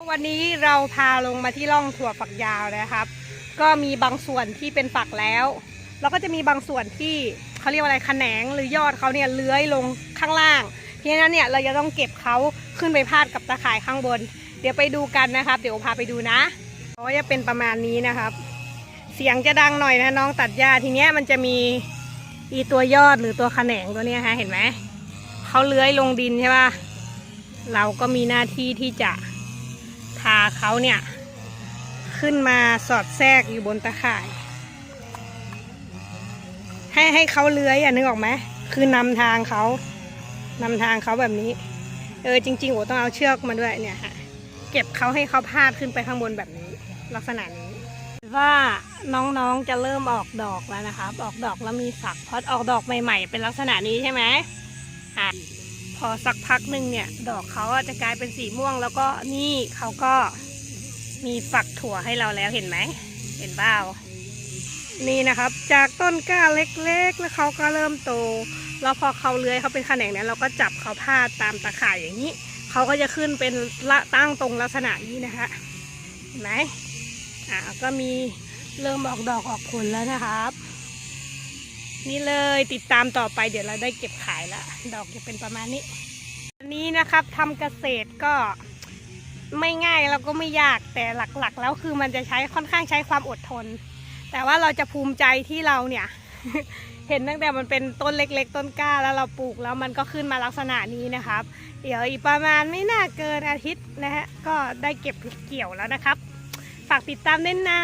วันนี้เราพาลงมาที่ร่องถั่วฝักยาวนะครับ ก็มีบางส่วนที่เป็นฝักแล้วแล้วก็จะมีบางส่วนที่เขาเรียกว่าอะไรแขนงหรือยอดเขาเนี่ยเลื้อยลงข้างล่างเพราะฉะนั้นเนี่ยเราจะต้องเก็บเขาขึ้นไปพาดกับตะข่ายข้างบน เดี๋ยวไปดูกันนะครับ เดี๋ยวพาไปดูนะก็จะเป็นประมาณนี้นะครับ เสียงจะดังหน่อยนะน้องตัดหญ้าทีเนี้ยมันจะมีอีตัวยอดหรือตัวแขนงตัวเนี้ยฮะเห็นไหมเขาเลื้อยลงดินใช่ป่ะเราก็มีหน้าที่ที่จะาเขาเนี่ย ขึ้นมาสอดแทรกอยู่บนตะข่าย ให้ให้เขาเลื้อยอะนึกออกไหมคือนำทางเขานำทางเขาแบบนี้ เออจริงๆโอต้องเอาเชือกมาด้วยเนี่ยฮะเก็บเขาให้เขาพาดขึ้นไปข้างบนแบบนี้ ลักษณะนี้ว่าน้องๆจะเริ่มออกดอกแล้วนะครับออกดอกแล้วมีฝักพอออกดอกใหม่ ๆ เป็นลักษณะนี้ใช่ไหมอะ พอสักพักหนึ่งเนี่ย ดอกเขาจะกลายเป็นสีม่วง แล้วก็นี่เขาก็มีฝักถั่วให้เราแล้วเห็นไหม เห็นเปล่านี่นะครับ จากต้นก้าเล็กๆ แล้วเขาก็เริ่มโต แล้วพอเขาเลื้อยเขาเป็นแขนงเนี่ยเราก็จับเขาพาดตามตะข่ายอย่างนี้ เขาก็จะขึ้นเป็นละตั้งตรงลักษณะนี้นะคะเห็นไหมอ่าก็มีเริ่มออกดอกออกผลแล้วนะครับ นี่เลยติดตามต่อไปเดี๋ยวเราได้เก็บขายล้วดอกจะเป็นประมาณนี้อันนี้นะครับทำเกษตรก็ไม่ง่ายแล้วก็ไม่ยากแต่หลักๆ แล้วคือมันจะใช้ค่อนข้างใช้ความอดทน แต่ว่าเราจะภูมิใจที่เราเนี่ย เห็นตั้งแต่มันเป็นต้นเล็ก ๆ ต้นกล้าแล้วเราปลูกแล้วมันก็ขึ้นมาลักษณะนี้นะครับ เดี๋ยวอีกประมาณไม่น่าเกินอาทิตย์นะฮะก็ได้เก็บเกี่ยวแล้วนะครับ ฝากติดตามด้วยนะ